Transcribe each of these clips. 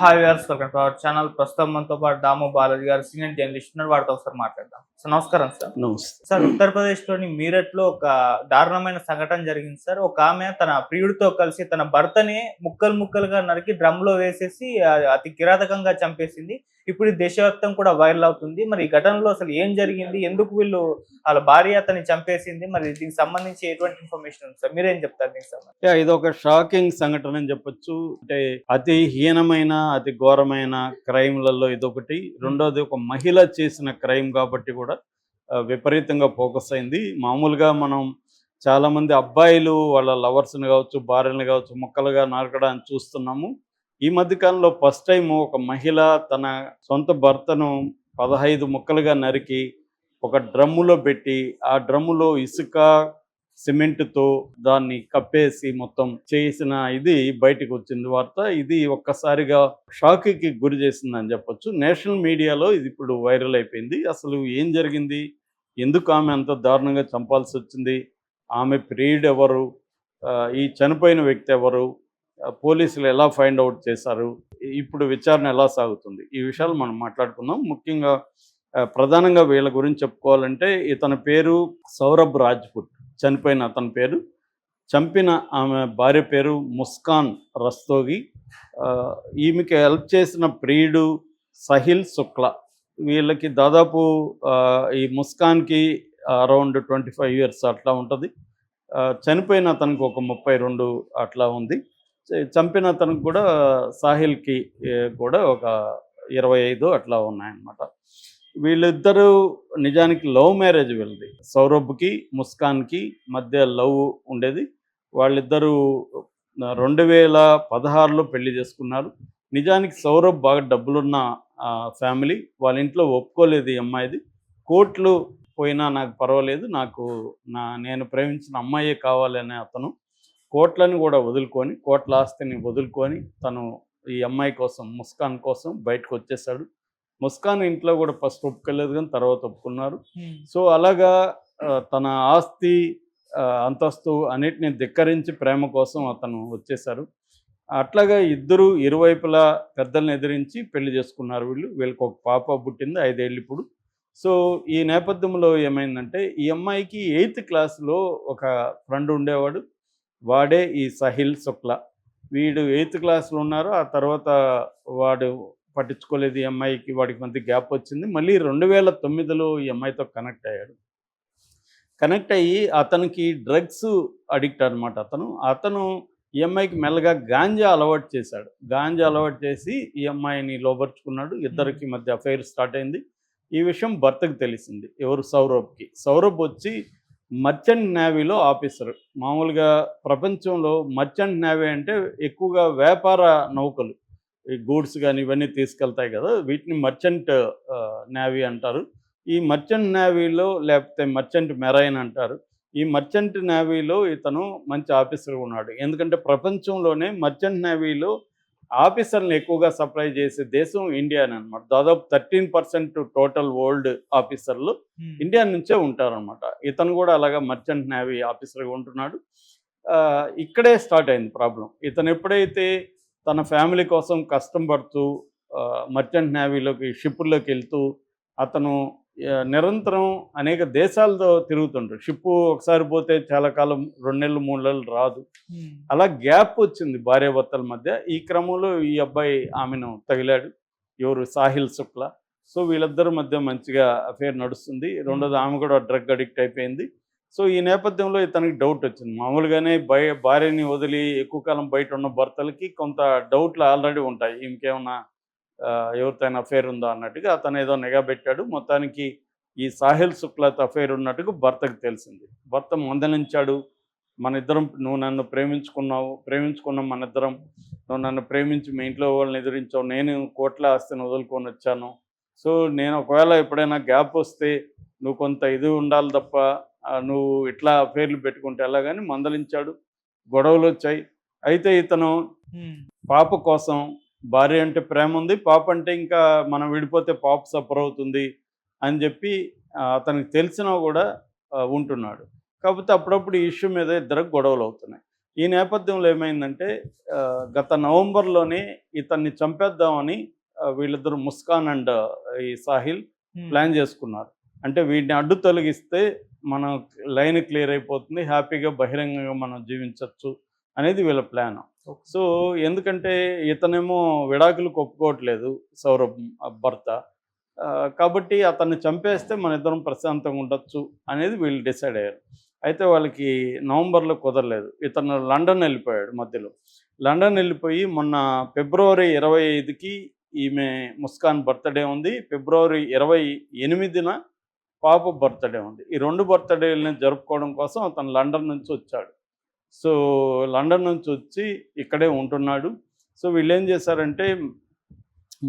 Hi viewers welcome to our channel. ప్రస్తుతం మనతో పాటు దాము బాలాజీ గారు సీనియర్ జర్నలిస్ట్ ఉన్నారు. వారితో ఒకసారి మాట్లాడదాం. సో నమస్కారం సార్. నమస్తే. సార్ ఉత్తరప్రదేశ్లోని మీరట్లో ఒక దారుణమైన సంఘటన జరిగింది సార్. ఒక ఆమె తన ప్రియుడితో కలిసి తన భర్తని ముక్కలు ముక్కలుగా నరికి డ్రమ్లో వేసేసి అతి కిరాతకంగా చంపేసింది. ఇప్పుడు దేశవ్యాప్తం కూడా వైరల్ అవుతుంది. మరి ఈ ఘటనలో అసలు ఏం జరిగింది? ఎందుకు వీళ్ళు వాళ్ళ భార్య అతన్ని చంపేసింది? మరి దీనికి సంబంధించి ఎటువంటి ఇన్ఫర్మేషన్ ఉంది సార్? మీరేం చెప్తారు దీనికి సంబంధించి? ఇది ఒక షాకింగ్ సంఘటన అని చెప్పొచ్చు. అంటే అతి హీనమైన అతి ఘోరమైన క్రైమ్లలో ఇదొకటి. రెండోది ఒక మహిళ చేసిన క్రైమ్ కాబట్టి కూడా విపరీతంగా ఫోకస్ అయింది. మామూలుగా మనం చాలా మంది అబ్బాయిలు వాళ్ళ లవర్స్ని కావచ్చు భార్యలను కావచ్చు ముక్కలుగా నరకడానికి చూస్తున్నాము. ఈ మధ్యకాలంలో ఫస్ట్ టైం ఒక మహిళ తన సొంత భర్తను పదహైదు ముక్కలుగా నరికి ఒక డ్రమ్ములో పెట్టి ఆ డ్రమ్ములో ఇసుక సిమెంట్తో దాన్ని కప్పేసి మొత్తం చేసిన ఇది బయటకు వచ్చింది వార్త. ఇది ఒక్కసారిగా షాక్కి గురి చేసిందని చెప్పొచ్చు. నేషనల్ మీడియాలో ఇది ఇప్పుడు వైరల్ అయిపోయింది. అసలు ఏం జరిగింది? ఎందుకు ఆమె అంత దారుణంగా చంపాల్సి వచ్చింది? ఆమె ప్రియుడు ఎవరు? ఈ చనిపోయిన వ్యక్తి ఎవరు? పోలీసులు ఎలా ఫైండ్ అవుట్ చేశారు? ఇప్పుడు విచారణ ఎలా సాగుతుంది? ఈ విషయాలు మనం మాట్లాడుకుందాం. ముఖ్యంగా ప్రధానంగా వీళ్ళ గురించి చెప్పుకోవాలంటే ఇతని పేరు సౌరభ్ రాజ్పుట్ చనిపోయిన అతని పేరు. చంపిన ఆమె భార్య పేరు ముస్కాన్ రస్తోగి. ఈమెకి హెల్ప్ చేసిన ప్రియుడు సహిల్ శుక్లా. వీళ్ళకి దాదాపు ఈ ముస్కాన్కి అరౌండ్ ట్వంటీ ఫైవ్ ఇయర్స్ అట్లా ఉంటుంది. చనిపోయిన అతనికి ఒక ముప్పై రెండు అట్లా ఉంది. చంపిన అతనికి కూడా సాహిల్కి కూడా ఒక ఇరవై ఐదు అట్లా ఉన్నాయన్నమాట. వీళ్ళిద్దరూ నిజానికి లవ్ మ్యారేజ్ వీళ్ళది. సౌరభ్కి ముస్కాన్కి మధ్య లవ్ ఉండేది. వాళ్ళిద్దరూ రెండు వేల పదహారులో పెళ్ళి చేసుకున్నారు. నిజానికి సౌరభ్ బాగా డబ్బులున్న ఫ్యామిలీ. వాళ్ళ ఇంట్లో ఒప్పుకోలేదు ఈ అమ్మాయిది. కోట్లు పోయినా నాకు పర్వాలేదు. నాకు నా నేను ప్రేమించిన అమ్మాయే కావాలనే అతను. కోట్లను కూడా వదులుకొని కోట్ల ఆస్తిని వదులుకొని తను ఈ అమ్మాయి కోసం ముస్కాన్ కోసం బయటకు వచ్చేసాడు ముస్కాన్ ఇంట్లో కూడా ఫస్ట్ ఒప్పుకోలేదు కానీ తర్వాత ఒప్పుకున్నారు. సో అలాగా తన ఆస్తి అంతస్తు అన్నిటిని ధిక్కరించి ప్రేమ కోసం అతను వచ్చేసారు అట్లాగా ఇద్దరు ఇరువైపులా పెద్దల్ని ఎదిరించి పెళ్ళి చేసుకున్నారు వీళ్ళు. వీళ్ళకి ఒక పాప పుట్టింది ఐదేళ్ళు ఇప్పుడు. సో ఈ నేపథ్యంలో ఏమైందంటే ఈ అమ్మాయికి ఎయిత్ క్లాస్లో ఒక ఫ్రెండ్ ఉండేవాడు. వాడే ఈ సహిల్ శుక్లా. వీడు ఎయిత్ క్లాస్లో ఉన్నారు. ఆ తర్వాత వాడు పట్టించుకోలేదు ఈ అమ్మాయికి వాడికి మధ్య గ్యాప్ వచ్చింది. మళ్ళీ రెండు వేల తొమ్మిదిలో ఈ అమ్మాయితో కనెక్ట్ అయ్యాడు. కనెక్ట్ అయ్యి అతనికి డ్రగ్స్ అడిక్ట్ అనమాట అతను. అతను ఈ అమ్మాయికి మెల్లగా గాంజా అలవాటు చేశాడు. గాంజా అలవాటు చేసి ఈ అమ్మాయిని లోపరుచుకున్నాడు. ఇద్దరికి మధ్య అఫైర్ స్టార్ట్ అయింది. ఈ విషయం భర్తకు తెలిసింది. ఎవరు? సౌరభ్కి. సౌరభ్ వచ్చి మర్చెంట్ నేవీలో ఆఫీసర్ మామూలుగా ప్రపంచంలో మర్చెంట్ నేవీ అంటే ఎక్కువగా వ్యాపార నౌకలు. గూడ్స్ కానీ ఇవన్నీ తీసుకెళ్తాయి కదా వీటిని మర్చెంట్ నేవీ అంటారు. ఈ మర్చెంట్ నేవీలో లేకపోతే మర్చెంట్ మెరైన్ అంటారు. ఈ మర్చెంట్ నేవీలో ఇతను మంచి ఆఫీసర్ ఉన్నాడు. ఎందుకంటే ప్రపంచంలోనే మర్చెంట్ నేవీలో ఆఫీసర్ని ఎక్కువగా సప్లై చేసే దేశం ఇండియానే అనమాట దాదాపు థర్టీన్ పర్సెంట్ టోటల్ వరల్డ్ ఆఫీసర్లు ఇండియా నుంచే ఉంటారనమాట ఇతను కూడా అలాగా మర్చెంట్ నేవీ ఆఫీసర్గా ఉంటున్నాడు. ఇక్కడే స్టార్ట్ అయింది ప్రాబ్లం. ఇతను ఎప్పుడైతే తన ఫ్యామిలీ కోసం కష్టం పడుతూ మర్చెంట్ నేవీలోకి షిప్పుల్లోకి వెళ్తూ అతను నిరంతరం అనేక దేశాలతో తిరుగుతుంటాడు షిప్పు ఒకసారి పోతే చాలా కాలం రెండు నెలలు మూడు నెలలు రాదు. అలా గ్యాప్ వచ్చింది భార్యాభర్తల మధ్య. ఈ క్రమంలో ఈ అబ్బాయి ఆమెను తగిలాడు. ఎవరు? సాహిల్ శుక్లా. సో వీళ్ళిద్దరి మధ్య మంచిగా అఫేర్ నడుస్తుంది. రెండోది ఆమె కూడా డ్రగ్ అడిక్ట్ అయిపోయింది. సో ఈ నేపథ్యంలో ఇతనికి డౌట్ వచ్చింది. మామూలుగానే భయ భార్యని వదిలి ఎక్కువ కాలం బయట ఉన్న భర్తలకి కొంత డౌట్లు ఆల్రెడీ ఉంటాయి. ఇంకేమన్నా ఆ, ఎవరితోనైనా అఫేర్ ఉందా అన్నట్టుగా అతను ఏదో నిఘా పెట్టాడు. మొత్తానికి ఈ సాహిల్ శుక్లాతో అఫేర్ ఉన్నట్టుగా భర్తకు తెలిసింది. భర్త మందలించాడు. మన ఇద్దరం నువ్వు నన్ను ప్రేమించుకున్నావు ప్రేమించుకున్నాం మన ఇద్దరం నువ్వు నన్ను ప్రేమించి మీ ఇంట్లో వాళ్ళని ఎదిరించావు నేను కోట్ల ఆస్తిని వదులుకొని వచ్చాను. సో నేను ఒకవేళ ఎప్పుడైనా గ్యాప్ వస్తే నువ్వు కొంత ఇది ఉండాలి తప్ప నువ్వు ఇట్లా పేర్లు పెట్టుకుంటే ఎలాగని మందలించాడు. గొడవలు వచ్చాయి. అయితే ఇతను పాప కోసం భార్య అంటే ప్రేమ ఉంది. పాప అంటే ఇంకా మనం విడిపోతే పాప సఫర్ అవుతుంది అని చెప్పి అతనికి తెలిసినా కూడా ఉంటున్నాడు. కాకపోతే అప్పుడప్పుడు ఈ ఇష్యూ మీద ఇద్దరికి గొడవలు అవుతున్నాయి. ఈ నేపథ్యంలో ఏమైందంటే గత నవంబర్లోనే ఇతన్ని చంపేద్దామని వీళ్ళిద్దరు ముస్కాన్ అండ్ ఈ సాహిల్ ప్లాన్ చేసుకున్నారు. అంటే వీడిని అడ్డు తొలగిస్తే మన లైన్ క్లియర్ అయిపోతుంది హ్యాపీగా బహిరంగంగా మనం జీవించవచ్చు అనేది వీళ్ళ ప్లాన్. సో ఎందుకంటే ఇతనేమో విడాకులకు ఒప్పుకోవట్లేదు సౌరభ్ భర్త. కాబట్టి అతన్ని చంపేస్తే మన ఇద్దరం ప్రశాంతంగా ఉండొచ్చు అనేది వీళ్ళు డిసైడ్ అయ్యారు. అయితే వాళ్ళకి నవంబర్లో కుదరలేదు. ఇతను లండన్ వెళ్ళిపోయాడు మధ్యలో. లండన్ వెళ్ళిపోయి మొన్న ఫిబ్రవరి ఇరవై ఐదుకి ఈమె ముస్కాన్ బర్త్డే ఉంది. ఫిబ్రవరి ఇరవై ఎనిమిదిన పాప బర్త్డే ఉంది. ఈ రెండు బర్త్డేలని జరుపుకోవడం కోసం అతను లండన్ నుంచి వచ్చాడు. సో లండన్ నుంచి వచ్చి ఇక్కడే ఉంటున్నాడు. సో వీళ్ళు ఏం చేశారంటే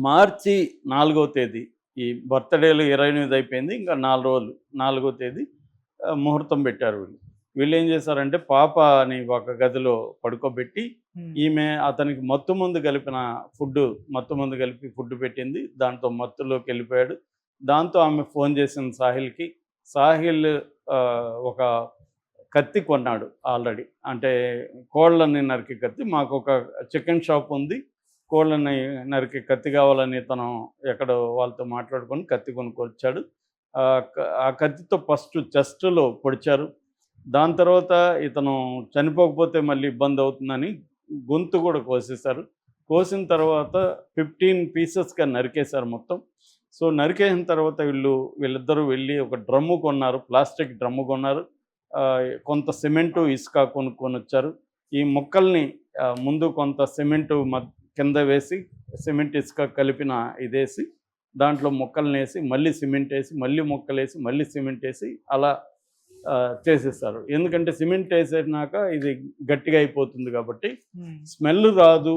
మార్చి నాలుగో తేదీ ఈ బర్త్డేలు ఇరవై ఎనిమిది అయిపోయింది. ఇంకా నాలుగు రోజులు నాలుగో తేదీ ముహూర్తం పెట్టారు వీళ్ళు. వీళ్ళు ఏం చేశారంటే పాపని ఒక గదిలో పడుకోబెట్టి ఈమె అతనికి మత్తు ముందు కలిపిన ఫుడ్ మత్తు ముందు కలిపి ఫుడ్ పెట్టింది. దాంతో మత్తులోకి వెళ్ళిపోయాడు. దాంతో ఆమె ఫోన్ చేసింది సాహిల్కి సాహిల్ ఒక కత్తి కొన్నాడు ఆల్రెడీ. అంటే కోళ్ళని నరికి కత్తి మాకు ఒక చికెన్ షాప్ ఉంది. కోళ్ళని నరికి కత్తి కావాలని తను ఎక్కడో వాళ్ళతో మాట్లాడుకొని కత్తి కొనుక్కొచ్చాడు. ఆ కత్తితో ఫస్ట్ చెస్ట్లో పొడిచారు. దాని తర్వాత ఇతను చనిపోకపోతే మళ్ళీ ఇబ్బంది అవుతుందని గొంతు కూడా కోసేశారు. కోసిన తర్వాత ఫిఫ్టీన్ పీసెస్గా నరికేశారు మొత్తం. సో నరికేసిన తర్వాత వీళ్ళు వీళ్ళిద్దరూ వెళ్ళి ఒక డ్రమ్ము కొన్నారు ప్లాస్టిక్ డ్రమ్ము కొన్నారు. కొంత సిమెంటు ఇసుక కొనుక్కొని వచ్చారు. ఈ మొక్కల్ని ముందు కొంత సిమెంటు కింద వేసి సిమెంట్ ఇసుక కలిపిన ఇదేసి దాంట్లో మొక్కల్ని వేసి మళ్ళీ సిమెంట్ వేసి మళ్ళీ మొక్కలు వేసి మళ్ళీ సిమెంట్ వేసి అలా చేసేస్తారు. ఎందుకంటే సిమెంట్ వేసేసినాక ఇది గట్టిగా అయిపోతుంది కాబట్టి స్మెల్ రాదు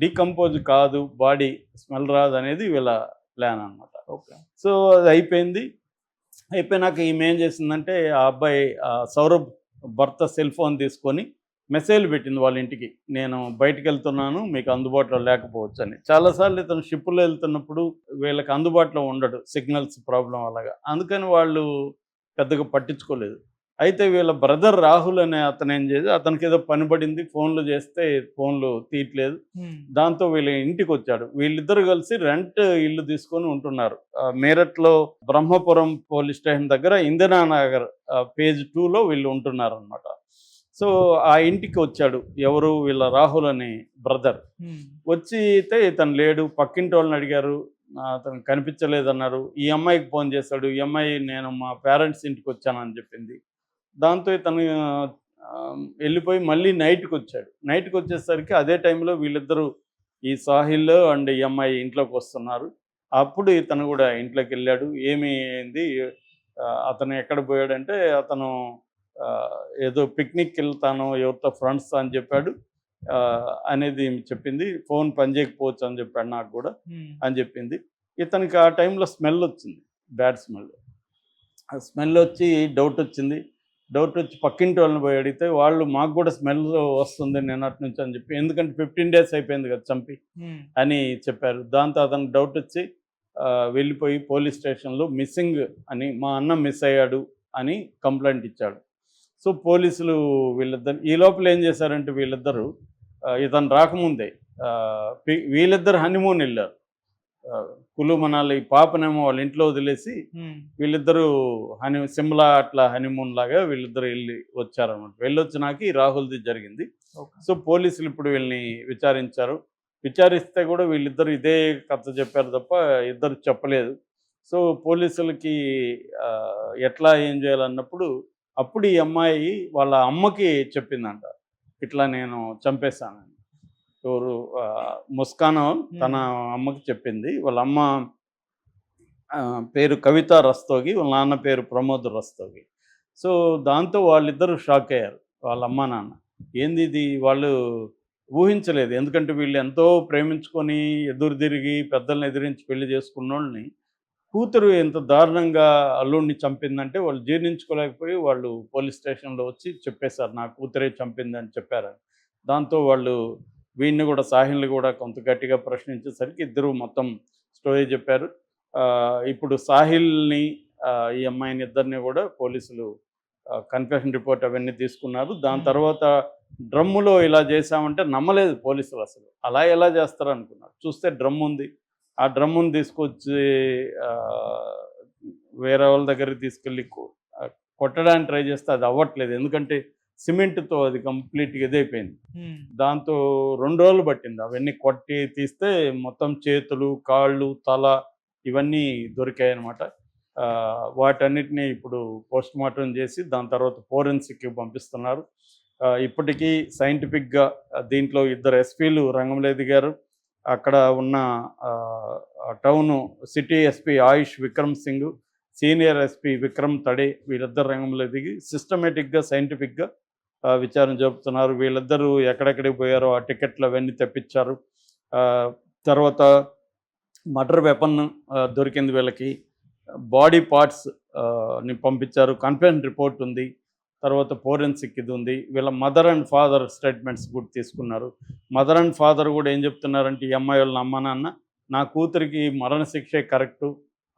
డీకంపోజ్ కాదు బాడీ స్మెల్ రాదు అనేది వీళ్ళ ప్లాన్ అన్నమాట. ఓకే. సో అది అయిపోయింది. అయిపోయినాక ఈమె ఏం చేసిందంటే ఆ అబ్బాయి సౌరభ్ భర్త సెల్ ఫోన్ తీసుకొని మెసేజ్ పెట్టింది వాళ్ళ ఇంటికి. నేను బయటికి వెళ్తున్నాను మీకు అందుబాటులో లేకపోవచ్చు అని చాలాసార్లు ఇతను షిప్పులో వెళ్తున్నప్పుడు వీళ్ళకి అందుబాటులో ఉండడు సిగ్నల్స్ ప్రాబ్లం అలాగా. అందుకని వాళ్ళు పెద్దగా పట్టించుకోలేదు. అయితే వీళ్ళ బ్రదర్ రాహుల్ అనే అతను ఏం చేసి అతనికి ఏదో పని పడింది ఫోన్లు చేస్తే ఫోన్లు తీయట్లేదు. దాంతో వీళ్ళ ఇంటికి వచ్చాడు. వీళ్ళిద్దరు కలిసి రెంట్ ఇల్లు తీసుకొని ఉంటున్నారు. మీరట్లో బ్రహ్మపురం పోలీస్ స్టేషన్ దగ్గర ఇందిరానగర్ పేజ్ టూలో వీళ్ళు ఉంటున్నారు అనమాట సో ఆ ఇంటికి వచ్చాడు ఎవరు? వీళ్ళ రాహుల్ అనే బ్రదర్. వచ్చి అయితే ఇతను లేడు. పక్కింటి వాళ్ళని అడిగారు. అతను కనిపించలేదన్నారు. ఈ అమ్మాయికి ఫోన్ చేశాడు. ఈ అమ్మాయి నేను మా పేరెంట్స్ ఇంటికి వచ్చానని చెప్పింది. దాంతో ఇతను ఆ, వెళ్ళిపోయి మళ్ళీ నైట్కి వచ్చాడు నైట్కి వచ్చేసరికి అదే టైంలో వీళ్ళిద్దరూ ఈ సాహిల్ అండ్ ఈ అమ్మాయి ఇంట్లోకి వస్తున్నారు. అప్పుడు ఇతను కూడా ఇంట్లోకి వెళ్ళాడు ఏమి అయింది? అతను ఎక్కడ పోయాడంటే అతను ఏదో పిక్నిక్ వెళ్తాను ఎవరితో ఫ్రెండ్స్ అని చెప్పాడు. అనేది చెప్పింది. ఫోన్ పనిచేయకపోవచ్చు అని చెప్పాడు నాకు కూడా అని చెప్పింది. ఇతనికి ఆ టైంలో స్మెల్ వచ్చింది. Bad smell. ఆ స్మెల్ వచ్చి డౌట్ వచ్చింది. డౌట్ వచ్చి పక్కింటి వాళ్ళని పోయి అడిగితే వాళ్ళు మాకు కూడా స్మెల్ వస్తుంది నిన్నటి నుంచి అని చెప్పి ఎందుకంటే ఫిఫ్టీన్ డేస్ అయిపోయింది కదా చంపి అని చెప్పారు. దాంతో అతనికి డౌట్ వచ్చి వెళ్ళిపోయి పోలీస్ స్టేషన్లో మిస్సింగ్ అని మా అన్న మిస్ అయ్యాడు అని కంప్లైంట్ ఇచ్చాడు. సో పోలీసులు వీళ్ళిద్దరు ఈ లోపల ఏం చేశారంటే వీళ్ళిద్దరు ఇతను రాకముందే వీళ్ళిద్దరు హనీమూన్ వెళ్ళారు. కులు మనాలి ఈ పాపనేమో వాళ్ళ ఇంట్లో వదిలేసి వీళ్ళిద్దరూ హనీ సిమ్లా అట్లా హనీమూన్ లాగా వీళ్ళిద్దరు వెళ్ళి వచ్చారన్నమాట. వెళ్ళొచ్చినాక ఈ రాహుల్ది జరిగింది. సో పోలీసులు ఇప్పుడు వీళ్ళని విచారించారు. విచారిస్తే కూడా వీళ్ళిద్దరు ఇదే కథ చెప్పారు తప్ప ఇద్దరు చెప్పలేదు. సో పోలీసులకి ఎట్లా ఏం చేయాలన్నప్పుడు అప్పుడు ఈ అమ్మాయి వాళ్ళ అమ్మకి చెప్పిందంట. ఇట్లా నేను చంపేశానని. ఎవరు ముస్కాన్ తన అమ్మకి చెప్పింది. వాళ్ళ అమ్మ పేరు కవిత రస్తోగి వాళ్ళ నాన్న పేరు ప్రమోద్ రస్తోగి. సో దాంతో వాళ్ళిద్దరూ షాక్ అయ్యారు వాళ్ళ అమ్మ నాన్న. ఏంది ఇది? వాళ్ళు ఊహించలేదు. ఎందుకంటే వీళ్ళు ఎంతో ప్రేమించుకొని ఎదురు తిరిగి పెద్దల్ని ఎదిరించి పెళ్ళి చేసుకున్న వాళ్ళని కూతురు ఎంత దారుణంగా అల్లుడిని చంపిందంటే వాళ్ళు జీర్ణించుకోలేకపోయి వాళ్ళు పోలీస్ స్టేషన్లో వచ్చి చెప్పేశారు నా కూతురే చంపిందని చెప్పారు దాంతో వాళ్ళు వీడిని కూడా సాహిల్ని కూడా కొంత గట్టిగా ప్రశ్నించేసరికి ఇద్దరు మొత్తం స్టోరీ చెప్పారు. ఇప్పుడు సాహిల్ని ఈ అమ్మాయిని ఇద్దరిని కూడా పోలీసులు కన్ఫెషన్ రిపోర్ట్ అవన్నీ తీసుకున్నారు. దాని. తర్వాత డ్రమ్ములో ఇలా చేశామంటే నమ్మలేదు పోలీసులు అసలు. అలా ఎలా చేస్తారు అనుకున్నారు చూస్తే డ్రమ్ ఉంది. ఆ డ్రమ్ముని తీసుకొచ్చి వేరే వాళ్ళ దగ్గరికి తీసుకెళ్ళి కొట్టడానికి ట్రై చేస్తే అది అవ్వట్లేదు. ఎందుకంటే సిమెంట్తో అది కంప్లీట్గా ఇదైపోయింది. దాంతో రెండు రోజులు పట్టింది. అవన్నీ కొట్టి తీస్తే మొత్తం చేతులు కాళ్ళు తల ఇవన్నీ దొరికాయి అనమాట వాటన్నిటిని ఇప్పుడు పోస్ట్ మార్టం చేసి దాని తర్వాత ఫోరెన్సిక్కి పంపిస్తున్నారు. ఇప్పటికీ సైంటిఫిక్గా దీంట్లో ఇద్దరు ఎస్పీలు రంగంలో ఎదిగారు అక్కడ ఉన్న town city SP Ayush Vikram Singh senior SP Vikram Tade వీళ్ళిద్దరు రంగంలో దిగి సిస్టమేటిక్గా సైంటిఫిక్గా విచారణ జరుపుతున్నారు. వీళ్ళిద్దరూ ఎక్కడెక్కడికి పోయారో ఆ టికెట్లు అవన్నీ తెప్పించారు. తర్వాత మటర్ వెపన్ దొరికింది వీళ్ళకి. బాడీ పార్ట్స్ని పంపించారు. కన్ఫెన్ రిపోర్ట్ ఉంది. తర్వాత ఫోరెన్సిక్ ఇది ఉంది. వీళ్ళ మదర్ అండ్ ఫాదర్ స్టేట్మెంట్స్ కూడా తీసుకున్నారు. మదర్ అండ్ ఫాదర్ కూడా ఏం చెప్తున్నారంటే ఈ అమ్మాయి వాళ్ళ అమ్మ నాన్న నా కూతురికి మరణశిక్షే కరెక్టు.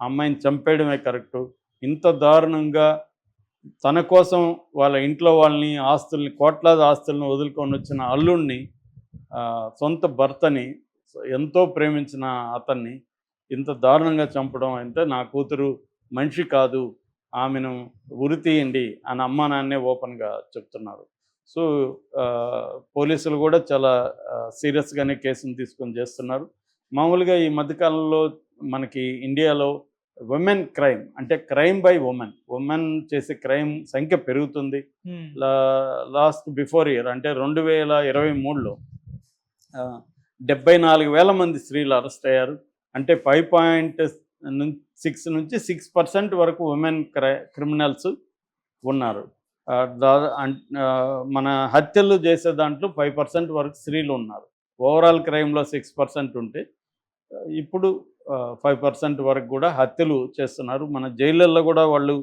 అమ్మాయిని చంపేయడమే కరెక్టు. ఇంత దారుణంగా తన కోసం వాళ్ళ ఇంట్లో వాళ్ళని ఆస్తుల్ని కోట్లాది ఆస్తులను వదులుకొని వచ్చిన అల్లుణ్ణి సొంత భర్తని ఎంతో ప్రేమించిన అతన్ని ఇంత దారుణంగా చంపడం అంటే నా కూతురు మనిషి కాదు ఆమెను ఉరి తీయండి అని అమ్మా నాన్నే ఓపెన్గా చెప్తున్నారు. సో పోలీసులు కూడా చాలా సీరియస్గానే కేసును తీసుకొని చేస్తున్నారు. మామూలుగా ఈ మధ్యకాలంలో మనకి ఇండియాలో ఉమెన్ క్రైమ్ అంటే క్రైమ్ బై ఉమెన్ ఉమెన్ చేసే క్రైమ్ సంఖ్య పెరుగుతుంది. లాస్ట్ బిఫోర్ ఇయర్ అంటే రెండు వేల ఇరవై మూడులో డెబ్బై నాలుగు వేల మంది స్త్రీలు అరెస్ట్ అయ్యారు. అంటే ఫైవ్ పాయింట్ సిక్స్ నుంచి సిక్స్ పర్సెంట్ వరకు ఉమెన్ క్రై క్రిమినల్స్ ఉన్నారు. మన హత్యలు చేసే దాంట్లో ఫైవ్ పర్సెంట్ వరకు స్త్రీలు ఉన్నారు. ఓవరాల్ క్రైమ్లో సిక్స్ పర్సెంట్ ఉంటే ఇప్పుడు ఫైవ్ పర్సెంట్ వరకు కూడా హత్యలు చేస్తున్నారు. మన జైళ్ళల్లో కూడా వాళ్ళు